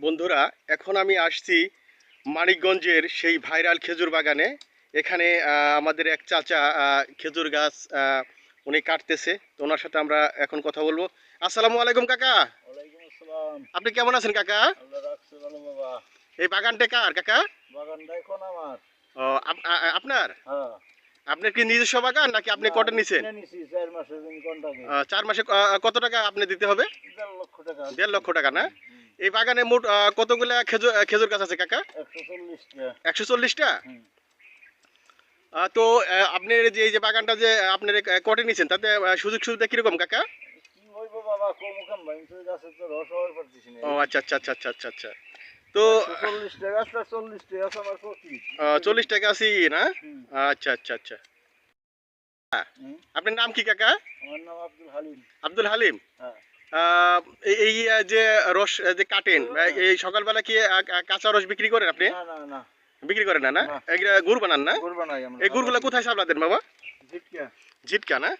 বন্ধুরা এখন আমি আসছি মানিকগঞ্জের সেই ভাইরাল খেজুর বাগানে। এখানে আমাদের এক চাচা খেজুর গাছ উনি কাটতেছে। তো ওনার সাথে আমরা এখন কথা বলব। আসসালামু আলাইকুম কাকা। আসসালাম। আপনি কেমন আছেন কাকা? এই বাগানটা কার কাকা? বাগানটা এখন আমার। ও, আপ- আ- আ- আপনার? হ্যাঁ। আপনার কি নিজস্ব বাগান নাকি আপনি কটে নিছেন? চার মাসে কত টাকা আপনি দিতে হবে? দেড় লক্ষ টাকা। দেড় লক্ষ টাকা না? এই বাগানে মোট কতগুলা খেজুর খেজুর গাছ আছে কাকা? একশো চল্লিশটা। তো আপনার যে এই যে বাগানটা যে আপনার কটে নিছেন তাতে সুযোগ সুবিধা কীরকম কাকা? ও আচ্ছা আচ্ছা আচ্ছা আচ্ছা আচ্ছা আচ্ছা। তো চল্লিশ টাকা আছি না? আচ্ছা আচ্ছা আচ্ছা। আপনার নাম কি কাকা? আমার নাম আব্দুল হালিম। আব্দুল হালিম? হ্যাঁ। এই- যে রস যে কাটেন এই সকালবেলা কি কাঁচা রস বিক্রি করেন আপনি? বিক্রি করেন না না? গুড় বানান না? এই গুড়গুলা কোথায় সামলাতেন বাবা? জিটকা। না?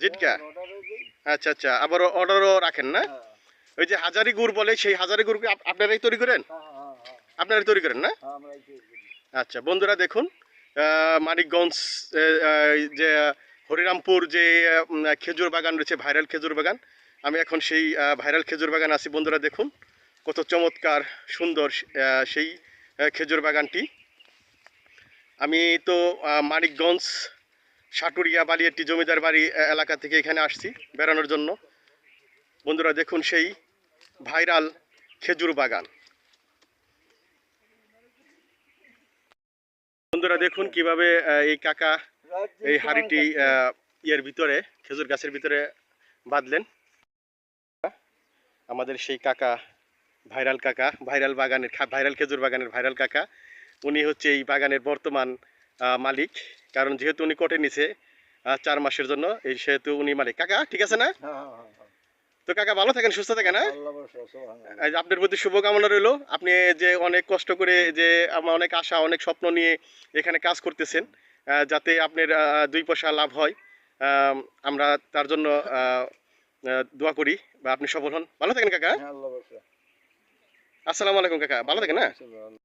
জিটকা? আচ্ছা আচ্ছা আবার অর্ডারও রাখেন না? হ্যাঁ। ওই যে হাজারি গুড় বলে সেই হাজারি গুড় আপনারাই তৈরি করেন? হ্যাঁ হ্যাঁ আপনারাই তৈরি করেন না। আচ্ছা বন্ধুরা দেখুন আহ, মানিকগঞ্জ যে হরিরামপুর যে খেজুর বাগান রয়েছে ভাইরাল খেজুর বাগান আমি এখন সেই ভাইরাল খেজুর বাগান আছি। বন্ধুরা দেখুন কত চমৎকার, সুন্দর সেই খেজুর বাগানটি। আমি তো মানিকগঞ্জ, সাটুরিয়া, বালিয়াটি জমিদার বাড়ি এলাকা থেকে এখানে আসছি বেড়ানোর জন্য। বন্ধুরা দেখুন সেই ভাইরাল খেজুর বাগান। বন্ধুরা দেখুন কীভাবে এই কাকা, এই হাড়িটি ইয়ের ভিতরে, খেজুর গাছের ভিতরে বাঁধলেন। আমাদের সেই কাকা ভাইরাল কাকা ভাইরাল বাগানের ভাইরাল খেজুর বাগানের ভাইরাল কাকা উনি হচ্ছে এই বাগানের বর্তমান মালিক। কারণ যেহেতু উনি কোটে নিছে চার মাসের জন্য এই সেহেতু উনি মালিক। কাকা ঠিক আছে না? হ্যাঁ, হ্যাঁ, হ্যাঁ। তো কাকা ভালো থাকেন সুস্থ থাকেন হ্যাঁ? আপনার প্রতি শুভকামনা রইল। আপনি যে অনেক কষ্ট করে যে আমার অনেক আশা অনেক স্বপ্ন নিয়ে এখানে কাজ করতেছেন যাতে আপনার দুই পয়সা লাভ হয় আম, আমরা তার জন্য দোয়া করি বা আপনি সফল হন ভালো থাকেন কাকা হ্যাঁ, ভরসা। আসসালামু আলাইকুম কাকা ভালো থাকেন হ্যাঁ সুবহানাল্লাহ।